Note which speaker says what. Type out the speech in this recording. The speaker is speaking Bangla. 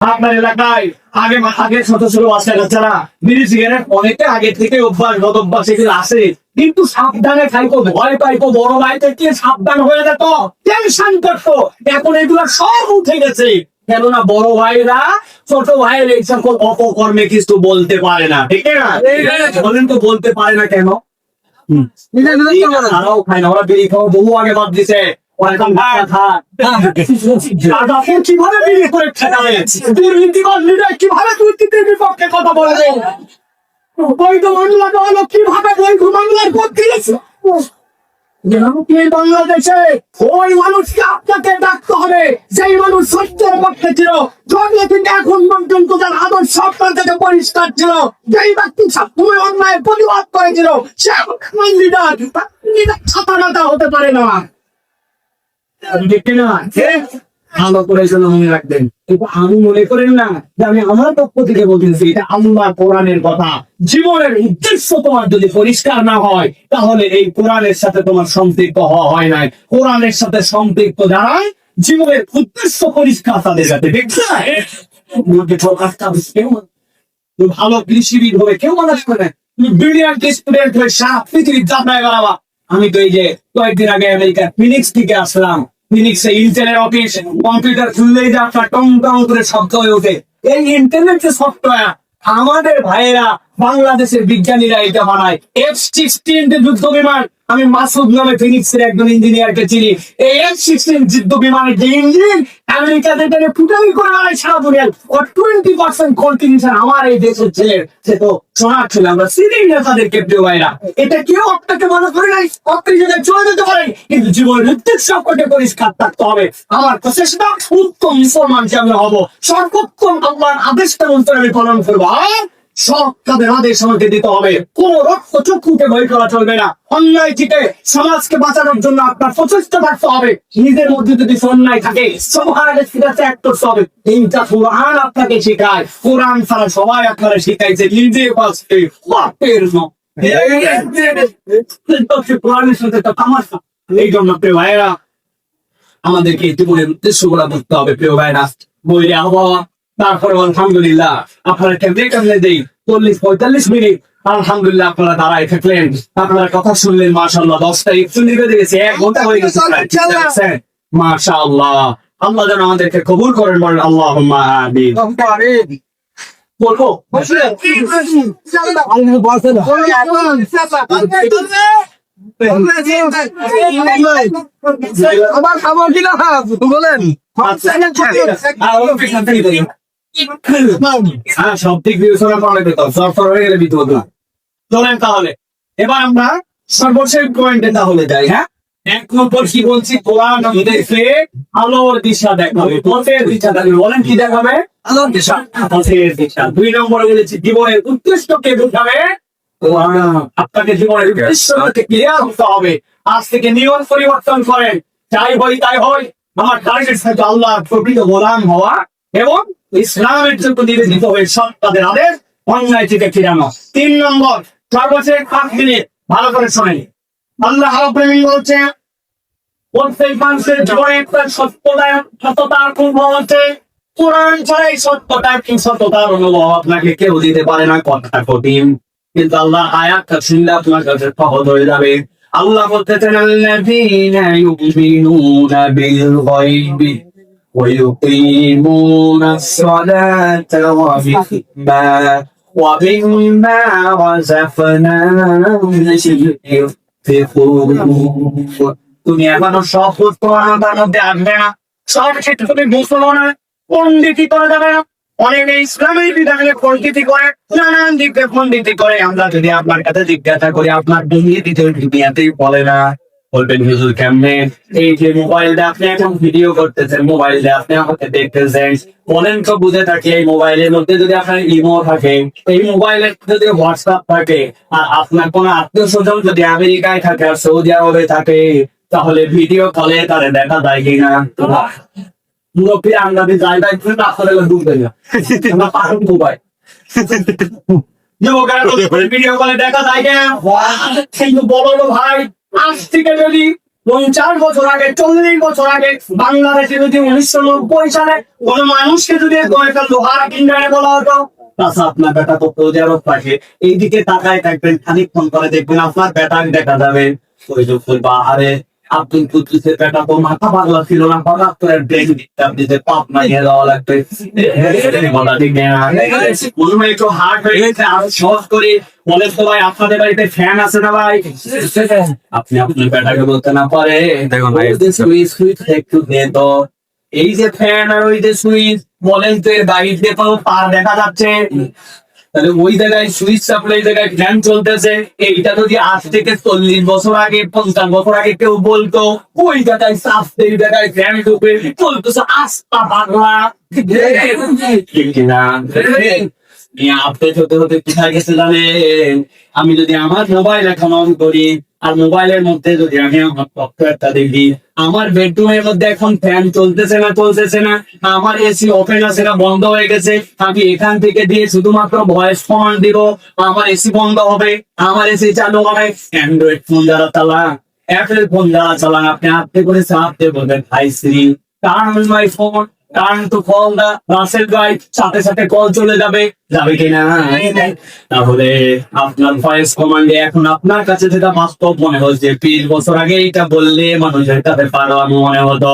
Speaker 1: আপনার এলাকায় আগে আগে ছোট ছোট বাচ্চা কাচ্চারা বিড়ি সিগারেট অনেকে আগে থেকে অভ্যাস গত অভ্যাস এগুলো আসে কিন্তু সাবধানে খাইতো ভয় পাইতো বড় ভাই থেকে সাবধান হয়ে যেত। টেনশন করতো। এখন এগুলো সব উঠে গেছে। কেননা বড় ভাইরা ছোট ভাইয়ের এই সকল অপকর্মে কিছু বলতে পারে না। ঠিক না? বলেন তো বলতে পারে না কেন? তারাও খায় না ওরা বিড়ি খাওয়া বহু আগে বাদ দিছে। কীভাবে লিডার কীভাবে বিপক্ষে কথা কীভাবে বাংলাদেশে ওই মানুষকে আপনাকে ডাকতে হবে সেই মানুষ সত্যের পক্ষে ছিল জন্ম থেকে এখন পর্যন্ত তার আদর্শ আপনার কাছে পরিষ্কার ছিল, যেই ব্যক্তি সবসময় অন্যায় প্রতিবাদ করেছিল, সে লিডার লিডার ছাতা হতে পারে না। ভালো করে যেন মনে রাখবেন। কিন্তু আমি মনে করেন না যে আমি আমার পক্ষ থেকে বলতেছি, এটা আল্লাহ কোরআনের কথা। জীবনের উদ্দেশ্য তোমার যদি পরিষ্কার না হয়, তাহলে এই কোরআনের সাথে তোমার সম্পৃক্ত হয় নাই। কোরআনের সাথে সম্পৃক্ত জীবনের উদ্দেশ্য পরিষ্কার তাদের দেখছে? ভালো কৃষিবিদ হবে কেউ মানুষ করে। তুমি ব্রিলিয়ান্ট স্টুডেন্ট হয়ে সারা পৃথিবীর যাত্রায় বেড়াবা। আমি তো এই যে কয়েকদিন আগে আমেরিকা ফিনিক্স থেকে আসলাম। ফিনিক্সে ইন্টেলের অফিস কম্পিউটার খুললেই যে আপনার টং টং করে শব্দ হয়ে ওঠে। এই ইন্টারনেট যে সফটওয়্যার আমাদের ভাইয়েরা বাংলাদেশের বিজ্ঞানীরা এটা বানায়। এফ সিক্সটিন যুদ্ধ বিমান আমি মাসুদ নামে ফিনিক্সের একজন ইঞ্জিনিয়ারকে চিনি। এই এফ সিক্সটিন যুদ্ধ বিমানের যে ইঞ্জিন আমেরিকা যেটাকে ফুটানি করে বানায় সারা দুনিয়ার ও টোয়েন্টি পার্সেন্ট কন্ট্রিবিউশন আমার এই দেশের ছেলের। সে তো সোনার ছেলে, আমরা চিনি না তাদেরকে প্রিয় ভাইরা। এটা কেউ আপনাকে মনে করে নাই? আপনি যদি চলে যেতে পারেন, কিন্তু জীবনের উদ্দেশ্য আপনাকে পরিষ্কার থাকতে হবে। আমার প্রচেষ্টা, উত্তম মুসলমান যে হব, সর্বোত্তম আল্লাহর আদেশটা অনুসারে আমি পালন করব। আর সব কাদের আদেশ আমাকে দিতে হবে। কোন রক্ত চক্ষুকে ভয় করা চলবে না। অন্যায় থেকে সমাজকে বাঁচানোর জন্য আপনার প্রচেষ্টা থাকতে হবে। নিজের মধ্যে যদি অন্যায় থাকে আপনাকে শেখায়। কোরআন ছাড়া সবাই আপনারা শিখাইছে, নিজে বাঁচতে, বাপের এই জন্য প্রিয় ভাইয়েরা, আমাদেরকে জীবনের উদ্দেশ্যগুলা বুঝতে হবে। প্রিয় ভাইরা বইরে আবহাওয়া তারপরে আলহামদুলিল্লাহ আপনারা কেমনে কেমনে দেই? চল্লিশ পঁয়তাল্লিশ মিনিট। আলহামদুলিল্লাহ আপনারা দাঁড়ায় থাকলেন। আপনারা কথা শুনলেন মাশাল্লাহ দশটা একচল্লিশ বেজে গেছে এক ঘণ্টা হয়ে গেছে মাশাল্লাহ আল্লাহ যেন আমাদেরকে কবুল করেন বলেন আল্লাহ বলব?
Speaker 2: আবার খাব কিনা বলেন।
Speaker 1: হ্যাঁ হয়ে আপনাকে জীবনের উদ্দেশ্যকে ক্লিয়ার হতে হবে। আজ থেকে নিয়ম পরিবর্তন করেন। যাই হই, তাই হয় আমার টার্গেট আল্লাহ প্রকৃত গোলাম হওয়া এবং ইসলামের জন্য নিবেদিত হয়ে তাদের আদেশ অন্যায় থেকে ফিরানো। তিন নম্বর, সর্বশেষ পাঁচ মিনিট, ভালো করে শোনেন। আল্লাহ বলছে প্রত্যেক মানুষের জীবনে একটা সত্যতা সততার অনুভব আছে। কোরআন ছাড়াই সত্যতা কি সত্যতার অনুভব আপনাকে কেউ দিতে পারে না? কথা কঠিন। কিন্তু আল্লাহ আয়াতটা শুনলে আপনার কাছে সহজ হয়ে যাবে। আল্লাহ বলতেছেন গায়বি। ويقيمون الصلاة ومما ومما رزقناهم ينفقون তুমি এখনো সব করানোর মধ্যে আসবে না সব ক্ষেত্রে তুমি মুসলমান পন্ডিতি করা যাবে না অনেকে ইসলামের বিধানে পন্ডিতি করে নানান দিক দিয়ে পন্ডিতি করে আমরা যদি আপনার কাছে জিজ্ঞাসা করি আপনার দুনিয়াতে দুনিয়াতেই বলে না বলবেন হুজুর কেমনে? এই যে মোবাইল দিয়ে আপনি এখন ভিডিও করতেছেন মোবাইল দিয়ে আপনি আমাকে দেখতেছেন। বলেন তো বুঝে থাকি এই মোবাইলের মধ্যে যদি আপনার ইমো থাকে এই মোবাইলের যদি হোয়াটসঅ্যাপ থাকে আর আপনার কোন আত্মীয় স্বজন যদি আমেরিকায় থাকে আর সৌদি আরবে থাকে তাহলে ভিডিও কলে তারে দেখা যায় কিনা? মুরব্বী আন্দাজে জায়গায় না আসলে ডুববে না। আমরা পারুন মোবাইল ভিডিও কলে দেখা যায় কেন কিন্তু বলো ভাই আজ থেকে যদি পঞ্চাশ বছর আগে, চল্লিশ বছর আগে বাংলাদেশে যদি উনিশশো নব্বই সালে কোন মানুষকে যদি লোহার কিন্ডারে বলা হতো তাছাড়া আপনার বেটা তো প্রজারত পাশে। এইদিকে তাকায় থাকবেন, খানিকক্ষণ করে দেখবেন আপনার বেটা দেখা যাবে। ওই বাহারে আব্দুল কুদ্দুসের বেটা তো মাথা পাগলা ছিল না বাগাত্তরের ব্রেন দিতে আপনি যে পাপ না। নিয়ে একটু হার্ট হয়ে গেছে আর সহজ করে। বলে তো ভাই আপনাদের বাড়িতে ফ্যান আছে না ভাই? আপনি আপনার বেটাকে বলতে না পারে।
Speaker 2: দেখুন ভাই,
Speaker 1: সুইচ সুইচ একটু দে তো এই যে ফ্যান আর ওই যে সুইচ বলেন তো দেখা যাচ্ছে। তাহলে ওই জায়গায় সুইচ সাপ্লাই জায়গায় ফ্যান চলতেছে। এইটা যদি আজ থেকে চল্লিশ বছর আগে, পঞ্চাশ বছর আগে কেউ বলতো, ওই জায়গায় সাফতে এই জায়গায় ফ্যান ঢুকে চলতেছে আস্তা পাগলা। হতে গেছে আমি যদি আমার মোবাইল এখন অন করি আর মোবাইলের মধ্যে যদি আমি আমার সফটওয়্যারটা দেখি, আমার বেডরুমের মধ্যে এখন ফ্যান চলতেছে না চলতেছে না, আমার এসি ওপেন আছে না, বন্ধ হয়ে গেছে, আমি এখান থেকে দিয়ে শুধুমাত্র ভয়েস ফোন দিব, আমার এসি বন্ধ হবে, আমার এসি চালু হবে। অ্যান্ড্রয়েড ফোন যারা চালান অ্যাপেল ফোন যারা চালান, আপনি হাতে করে চাপতে বলবেন hi Shri turn my phone turn to fall the Rasel guide সাথে সাথে কল চলে যাবে। যাবে কিনা? তাহলে আপনার ভয়েস কমান্ডে এখন আপনার কাছে যেটা বাস্তব মনে হচ্ছে বিশ বছর আগে এটা বললে মানুষের কাছে পারো মনে হতো।